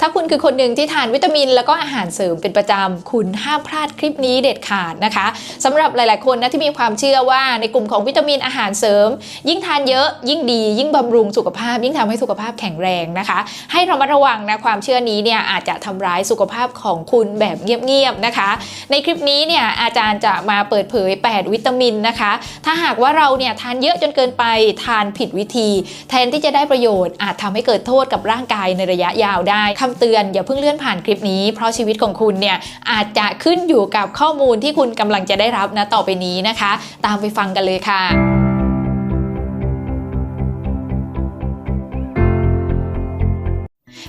ถ้าคุณคือคนหนึ่งที่ทานวิตามิน แล้วก็อาหารเสริมเป็นประจำคุณห้ามพลาดคลิปนี้เด็ดขาดนะคะสำหรับหลาย ๆ คนนะที่มีความเชื่อว่าในกลุ่มของวิตามินอาหารเสริม ยิ่งทานเยอะ ยิ่งดี ยิ่งบำรุงสุขภาพ ยิ่งทำให้สุขภาพแข็งแรงนะคะ ให้ระมัดระวังนะความเชื่อนี้เนี่ยอาจจะทำร้ายสุขภาพของคุณแบบเงียบ ๆ นะคะ ในคลิปนี้เนี่ยอาจารย์จะมาเปิดเผย 8 วิตามินนะคะ ถ้าหากว่าเราเนี่ยทานเยอะจนเกินไปทานผิดวิธี แทนที่จะได้ประโยชน์อาจทำให้เกิดโทษกับร่างกายในระยะยาวได้คำเตือนอย่าเพิ่งเลื่อนผ่านคลิปนี้ เพราะชีวิตของคุณเนี่ยอาจจะขึ้นอยู่กับข้อมูลที่คุณกำลังจะได้รับนะต่อไปนี้นะคะ ตามไปฟังกันเลยค่ะ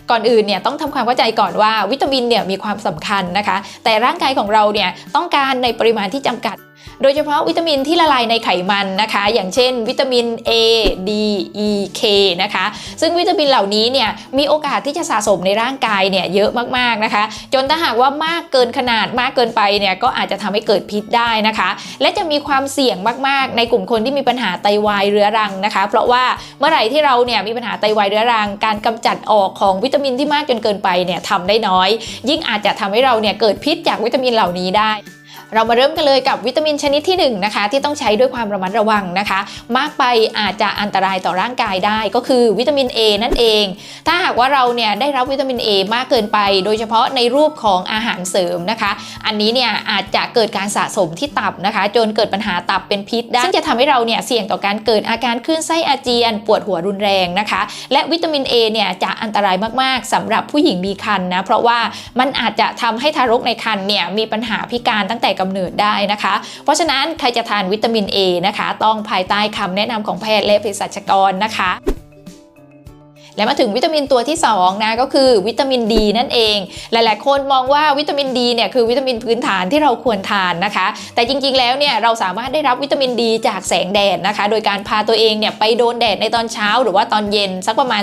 ก่อนอื่นเนี่ยต้องทำความเข้าใจก่อนว่าวิตามินเนี่ยมีความสำคัญนะคะ แต่ร่างกายของเราเนี่ยต้องการในปริมาณที่จำกัด โดยเฉพาะวิตามินที่ละลายในไขมันนะคะ อย่างเช่น วิตามิน A D E K นะคะ ซึ่งวิตามินเหล่านี้เนี่ยมีโอกาสที่จะสะสมในร่างกายเนี่ยเยอะมากๆนะคะ จนถ้าหากว่ามากเกินขนาดมากเกินไปเนี่ยก็อาจจะทำให้เกิดพิษได้นะคะ และจะมีความเสี่ยงมากๆ ในกลุ่มคนที่มีปัญหาไตวายเรื้อรังนะคะ เพราะว่าเมื่อไหร่ที่เราเนี่ยมีปัญหาไตวายเรื้อรัง การกำจัดออกของวิตามินที่มากจนเกินไปเนี่ยทำได้น้อย ยิ่งอาจจะทำให้เราเนี่ยเกิดพิษจากวิตามินเหล่านี้ได้ เรามาเริ่มกันเลยกับวิตามินชนิดที่1นะคะที่ต้องใช้ด้วยความระมัดระวังนะคะ มากไปอาจจะอันตรายต่อร่างกายได้ก็คือวิตามิน A นั่นเอง ถ้าหากว่าเราเนี่ยได้รับวิตามิน A มากเกินไป โดยเฉพาะในรูปของอาหารเสริมนะคะ อันนี้เนี่ยอาจจะเกิดการสะสมที่ตับนะคะ จนเกิดปัญหาตับเป็นพิษได้ซึ่งจะทำให้เราเนี่ยเสี่ยงต่อการเกิดอาการคลื่นไส้อาเจียน ปวดหัวรุนแรงนะคะ และวิตามิน A เนี่ยจะอันตรายมากๆสำหรับผู้หญิงมีครรภ์นะเพราะว่ามันอาจจะทำให้ทารกในครรภ์เนี่ยมีปัญหาพิการตั้งแต่กำเนิดได้นะคะ เพราะฉะนั้นใครจะทานวิตามิน A นะคะ ต้องภายใต้คำแนะนำของแพทย์และเภสัชกรนะคะ และมาถึงวิตามินตัวที่2นะก็คือวิตามินดีนั่นเอง หลาย ๆ คนมองว่าวิตามินดีเนี่ยคือวิตามินพื้นฐานที่เราควรทานนะคะ แต่จริง ๆ แล้วเนี่ยเราสามารถได้รับวิตามินดีจากแสงแดดนะคะ โดยการพาตัวเองเนี่ยไปโดนแดดในตอนเช้า หรือว่าตอนเย็นสักประมาณ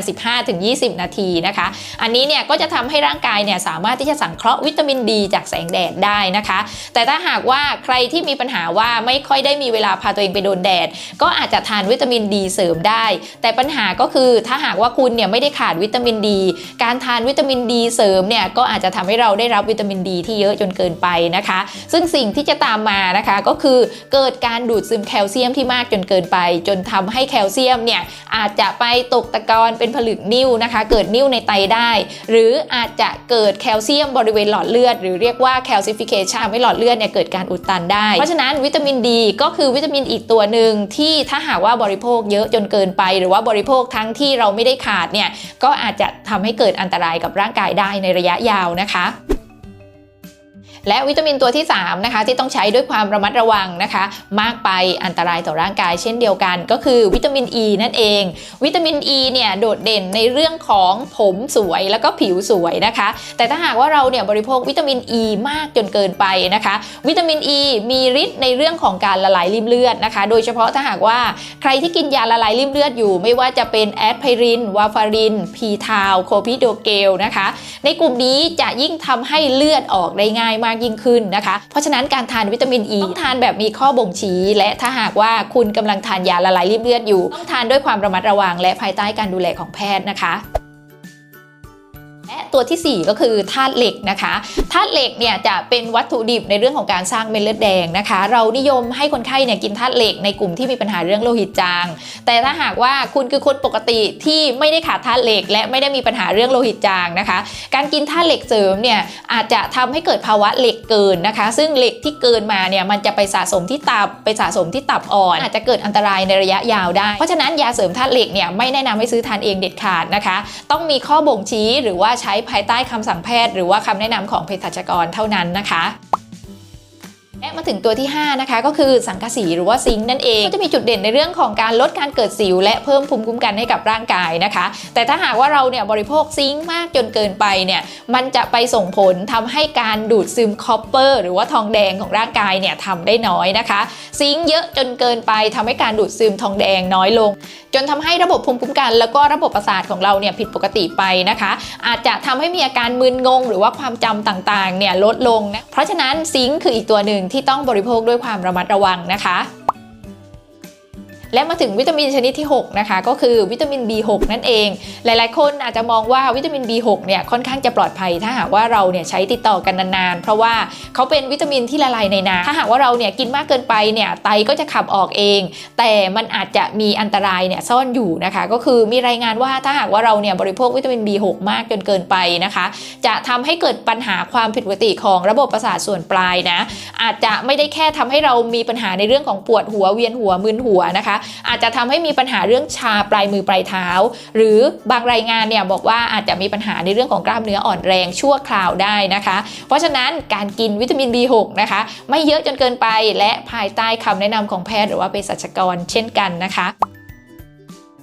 15-20 นาทีนะคะ อันนี้เนี่ยก็จะทำให้ร่างกายเนี่ยสามารถที่จะสังเคราะห์วิตามินดีจากแสงแดดได้นะคะ แต่ถ้าหากว่าใครที่มีปัญหาว่าไม่ค่อยได้มีเวลาพาตัวเองไปโดนแดด ก็อาจจะทานวิตามินดีเสริมได้ แต่ปัญหาก็คือถ้าหากว่าคุณเนี่ยไม่ได้ขาดวิตามินดี การทานวิตามินดีเสริมเนี่ยก็อาจจะทำให้เราได้รับวิตามินดีที่เยอะจนเกินไปนะคะ ซึ่งสิ่งที่จะตามมานะคะก็คือเกิดการดูดซึมแคลเซียมที่มากจนเกินไป จนทำให้แคลเซียมเนี่ยอาจจะไปตกตะกอนเป็นผลึกนิ่วนะคะ เกิดนิ่วในไตได้ หรืออาจจะเกิดแคลเซียมบริเวณหลอดเลือด หรือเรียกว่าแคลซิฟิเคชันทำให้หลอดเลือดเนี่ยเกิดการอุดตันได้ เพราะฉะนั้นวิตามินดีก็คือวิตามินอีกตัวหนึ่งที่ถ้าหากว่าบริโภคเยอะจนเกินไป หรือว่าบริโภคทั้งที่เราไม่ได้ขาดเนี่ยก็อาจจะทำให้เกิดอันตรายกับร่างกายได้ในระยะยาวนะคะ และวิตามินตัวที่3นะคะที่ต้องใช้ด้วยความระมัดระวังนะคะ มากไปอันตรายต่อร่างกายเช่นเดียวกัน ก็คือวิตามินอ e ีนั่นเอง วิตามินอ e ีเนี่ยโดดเด่นในเรื่องของผมสวยแล้วก็ผิวสวยนะคะ แต่ถ้าหากว่าเราเนี่ยบริโภควิตามินอ e ีมากจนเกินไปนะคะ วิตามินอ e ีมีฤทธิ์ในเรื่องของการละลายริมเลือดนะคะ โดยเฉพาะถ้าหากว่าใครที่กินยาละลายริมเลือดอยู่ ไม่ว่าจะเป็นแอดไพริน วาฟาริน พีทาว โคพิโดเกลนะคะ ในกลุ่มนี้จะยิ่งทำให้เลือดออกได้ง่ายมากยิ่งขึ้นนะคะ เพราะฉะนั้นการทานวิตามินอ e ีต้องทานแบบมีข้อบ่งชี้ และถ้าหากว่าคุณกำลังทานยาละลายริ่มเลือดอยู่ต้องทานด้วยความระมัดระวังและภายใต้การดูแลของแพทย์นะคะ ตัวทีสี่ 4 ก็คือธาตุเหล็กนะคะธาตุเหล็กเนี่ยจะเป็นวัตถุดิบในเรื่องของการสร้างเม็ดเลือดแดงนะคะ เรานิยมให้คนไข้เนี่ยกินธาตุเหล็กในกลุ่มที่มีปัญหาเรื่องโลหิตจาง แต่ถ้าหากว่าคุณคือคนปกติที่ไม่ได้ขาดธาตุเหล็ก และไม่ได้มีปัญหาเรื่องโลหิตจางนะคะ การกินธาตุเหล็กเสริมเนี่ยอาจจะทำให้เกิดภาวะเหล็กเกินนะคะ ซึ่งเหล็กที่เกินมาเนี่ยมันจะไปสะสมที่ตับไปสะสมที่ตับอ่อน อาจจะเกิดอันตรายในระยะยาวได้ เพราะฉะนั้นยาเสริมธาตุเหล็กเนี่ยไม่แนะนำให้ซื้อทานเองเด็ดขาดนะคะ ต้องมีข้อบ่งชี้หรือว่าใช้ภายใต้คำสั่งแพทย์ หรือว่าคำแนะนำของเภสัชกรเท่านั้นนะคะ และมาถึงตัวที่ 5 นะคะ ก็คือสังกะสีหรือว่าซิงค์นั่นเองก็จะมีจุดเด่นในเรื่องของการลดการเกิดสิว และเพิ่มภูมิคุ้มกันให้กับร่างกายนะคะ แต่ถ้าหากว่าเราเนี่ยบริโภคซิงค์มากจนเกินไปเนี่ยมันจะไปส่งผลทำให้การดูดซึมคอปเปอร์หรือว่าทองแดงของร่างกายเนี่ยทำได้น้อยนะคะ ซิงค์เยอะจนเกินไปทำให้การดูดซึมทองแดงน้อยลง จนทำให้ระบบภูมิคุ้มกัน แล้วก็ระบบประสาทของเราเนี่ยผิดปกติไปนะคะ อาจจะทำให้มีอาการมึนงง หรือว่าความจำต่างๆเนี่ยลดลงนะเพราะฉะนั้นซิงค์คืออีกตัวหนึ่งที่ต้องบริโภคด้วยความระมัดระวังนะคะ และมาถึงวิตามินชนิดที่ 6 นะคะ ก็คือวิตามิน B6 นั่นเอง หลายๆ คนอาจจะมองว่าวิตามิน B6 เนี่ยค่อนข้างจะปลอดภัย ถ้าหากว่าเราเนี่ยใช้ติดต่อกันนานๆ เพราะว่าเขาเป็นวิตามินที่ละลายในน้ำถ้าหากว่าเราเนี่ยกินมากเกินไปเนี่ยไตก็จะขับออกเอง แต่มันอาจจะมีอันตรายเนี่ยซ่อนอยู่นะคะ ก็คือมีรายงานว่าถ้าหากว่าเราเนี่ยบริโภควิตามิน B6 มากจนเกินไปนะคะ จะทำให้เกิดปัญหาความผิดปกติของระบบประสาทส่วนปลายนะอาจจะไม่ได้แค่ทำให้เรามีปัญหาในเรื่องของปวดหัวเวียนหัวมึนหัวนะคะอาจจะทำให้มีปัญหาเรื่องชาปลายมือปลายเท้า หรือบางรายงานเนี่ยบอกว่าอาจจะมีปัญหาในเรื่องของกล้ามเนื้ออ่อนแรงชั่วคราวได้นะคะ เพราะฉะนั้นการกินวิตามิน B6 นะคะ ไม่เยอะจนเกินไปและภายใต้คำแนะนำของแพทย์หรือว่าเภสัชกรเช่นกันนะคะ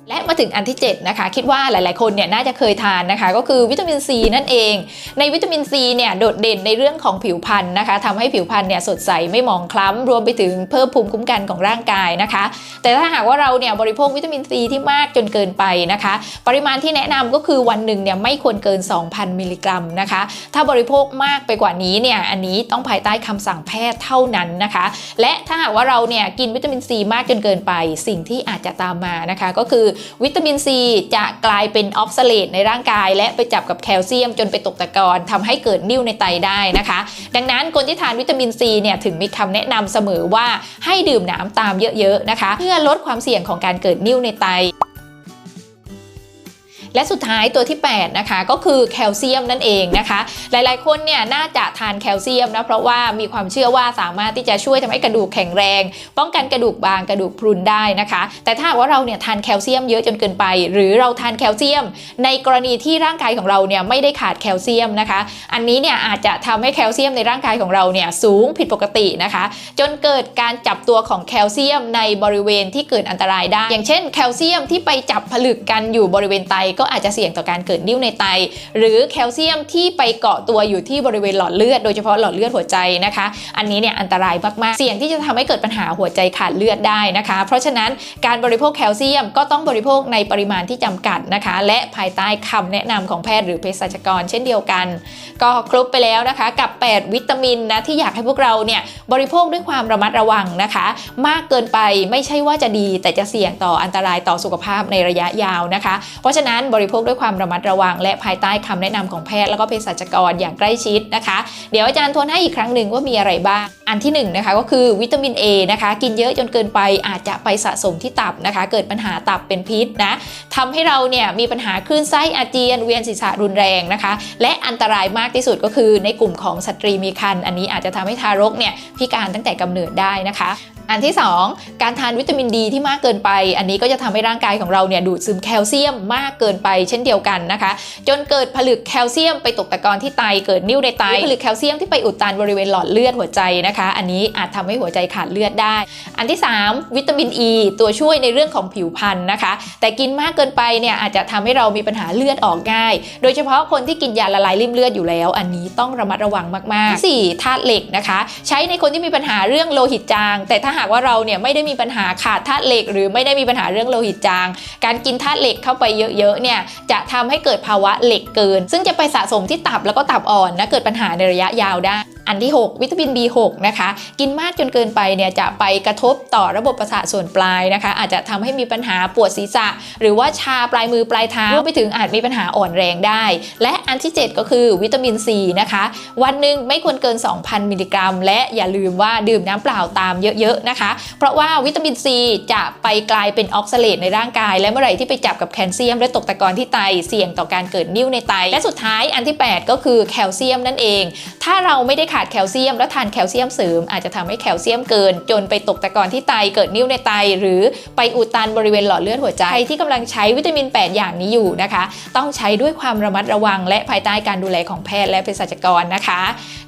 และมาถึงอันที่7นะคะคิดว่าหลายๆ คนเนี่ยน่าจะเคยทานนะคะ ก็คือวิตามินซีนั่นเอง ในวิตามินซีเนี่ยโดดเด่นในเรื่องของผิวพรรณนะคะทำให้ผิวพรรณเนี่ยสดใสไม่หมองคล้ำรวมไปถึงเพิ่มภูมิคุ้มกันของร่างกายนะคะ แต่ถ้าหากว่าเราเนี่ยบริโภควิตามินซีที่มากจนเกินไปนะคะ ปริมาณที่แนะนำก็คือวันหนึ่งเนี่ยไม่ควรเกิน 2,000 มิลลิกรัมนะคะ ถ้าบริโภคมากไปกว่านี้เนี่ยอันนี้ต้องภายใต้คำสั่งแพทย์เท่านั้นนะคะ และถ้าหากว่าเราเนี่ยกินวิตามินซีมากจนเกินไป สิ่งที่อาจจะตามมานะคะ ก็คือวิตามินซีจะกลายเป็นออกซาเลตในร่างกาย และไปจับกับแคลเซียมจนไปตกตะกอนทำให้เกิดนิ่วในไตได้นะคะ ดังนั้นคนที่ทานวิตามินซีเนี่ยถึงมีคำแนะนำเสมอว่าให้ดื่มน้ำตามเยอะๆนะคะ เพื่อลดความเสี่ยงของการเกิดนิ่วในไต และสุดท้ายตัวที่ 8 นะคะ ก็คือแคลเซียมนั่นเองนะคะ หลายๆ คนเนี่ยน่าจะทานแคลเซียมนะเพราะว่ามีความเชื่อว่าสามารถที่จะช่วยทำให้กระดูกแข็งแรง ป้องกันกระดูกบางกระดูกพรุนได้นะคะ แต่ถ้าว่าเราเนี่ยทานแคลเซียมเยอะจนเกินไป หรือเราทานแคลเซียม ในกรณีที่ร่างกายของเราเนี่ยไม่ได้ขาดแคลเซียมนะคะ อันนี้เนี่ยอาจจะทำให้แคลเซียมในร่างกายของเราเนี่ยสูงผิดปกตินะคะ จนเกิดการจับตัวของแคลเซียมในบริเวณที่เกิดอันตรายได้ อย่างเช่น แคลเซียมที่ไปจับผลึกกันอยู่บริเวณไตก็อาจจะเสี่ยงต่อการเกิดนิ่วในไต หรือแคลเซียมที่ไปเกาะตัวอยู่ที่บริเวณหลอดเลือดโดยเฉพาะหลอดเลือดหัวใจนะคะ อันนี้เนี่ยอันตรายมากๆ เสี่ยงที่จะทำให้เกิดปัญหาหัวใจขาดเลือดได้นะคะ เพราะฉะนั้นการบริโภคแคลเซียมก็ต้องบริโภคในปริมาณที่จำกัดนะคะ และภายใต้คำแนะนำของแพทย์หรือเภสัชกร เช่นเดียวกัน ก็ครบไปแล้วนะคะ กับ 8 วิตามินนะที่อยากให้พวกเราเนี่ยบริโภคด้วยความระมัดระวังนะคะ มากเกินไปไม่ใช่ว่าจะดี แต่จะเสี่ยงต่ออันตรายต่อสุขภาพในระยะยาวนะคะ เพราะฉะนั้นบริโภคด้วยความระมัดระวัง และภายใต้คำแนะนำของแพทย์แล้วก็เภสัชกรอย่างใกล้ชิดนะคะ เดี๋ยวอาจารย์ทวนให้อีกครั้งหนึ่งว่ามีอะไรบ้าง อันที่1นงนะคะก็คือวิตามิน A นะคะกินเยอะจนเกินไปอาจจะไปสะสมที่ตับนะคะ เกิดปัญหาตับเป็นพิษนะทำให้เราเนี่ยมีปัญหาคลื่นไส้อาเจียนเวียนศีรษะรุนแรงนะคะ และอันตรายมากที่สุดก็คือในกลุ่มของสตรีมีครรภ์อันนี้อาจจะทำให้ทารกเนี่ยพิการตั้งแต่กำเนิดได้นะคะ อันที่ 2 การทานวิตามินดีที่มากเกินไป อันนี้ก็จะทำให้ร่างกายของเราเนี่ยดูดซึมแคลเซียมมากเกินไปเช่นเดียวกันนะคะ จนเกิดผลึกแคลเซียมไปตกตะกอนที่ไตเกิดนิ่วในไตผลึกแคลเซียมที่ไปอุดตันบริเวณหลอดเลือดหัวใจนะคะ อันนี้อาจทำให้หัวใจขาดเลือดได้ อันที่ 3 วิตามินอ e, ีตัวช่วยในเรื่องของผิวพรรณนะคะ แต่กินมากเกินไปเนี่ยอาจจะทำให้เรามีปัญหาเลือดออกง่าย โดยเฉพาะคนที่กินยาละลายริ่มเลือดอยู่แล้ว อันนี้ต้องระมัดระวังมากๆที่สี่ธาตุเหล็กนะคะ ใช้ในคนที่มีปัญหาเรื่องโลหิตจาง แต่ถ้าหากว่าเราเนี่ยไม่ได้มีปัญหาขาดธาตุเหล็ก หรือไม่ได้มีปัญหาเรื่องโลหิตจาง การกินธาตุเหล็กเข้าไปเยอะๆเนี่ยจะทำให้เกิดภาวะเหล็กเกิน ซึ่งจะไปสะสมที่ตับแล้วก็ตับอ่อนนะเกิดปัญหาในระยะยาวได้ อันที่ 6 วิตามิน B6 นะคะ กินมากจนเกินไปเนี่ยจะไปกระทบต่อระบบประสาทส่วนปลายนะคะ อาจจะทำให้มีปัญหาปวดศีรษะ หรือว่าชาปลายมือปลายเท้ารวมไปถึงอาจมีปัญหาอ่อนแรงได้ และอันที่ 7 ก็คือวิตามิน C นะคะ วันหนึ่งไม่ควรเกิน 2,000 มิลลิกรัม และอย่าลืมว่าดื่มน้ำเปล่าตามเยอะๆนะคะ เพราะว่าวิตามิน C จะไปกลายเป็นออกซาเลตในร่างกาย และเมื่อไหร่ที่ไปจับกับแคลเซียมและตกตะกอนที่ไตเสี่ยงต่อการเกิดนิ่วในไต และสุดท้ายอันที่ 8 ก็คือแคลเซียมนั่นเอง ถ้าเราไม่ได้ขาดแคลเซียม และทานแคลเซียมเสริม อาจจะทำให้แคลเซียมเกิน จนไปตกตะกอนที่ไตเกิดนิ่วในไต หรือไปอุดตันบริเวณหลอดเลือดหัวใจใครที่กำลังใช้วิตามิน 8 อย่างนี้อยู่นะคะ ต้องใช้ด้วยความระมัดระวัง และภายใต้การดูแลของแพทย์และเภสัชกรนะคะ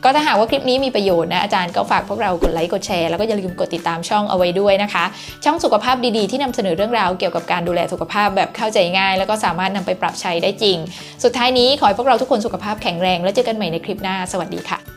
ก็ถ้าหากว่าคลิปนี้มีประโยชน์นะอาจารย์ก็ฝากพวกเรากดไลค์กดแชร์แล้วก็อย่าลืมกดติดตามช่องเอาไว้ด้วยนะคะ ช่องสุขภาพดีๆที่นำเสนอเรื่องราวเกี่ยวกับการดูแลสุขภาพแบบเข้าใจง่าย แล้วก็สามารถนำไปปรับใช้ได้จริง สุดท้ายนี้ขอให้พวกเราทุกคนสุขภาพแข็งแรง แล้วเจอกันใหม่ในคลิปหน้าสวัสดีค่ะ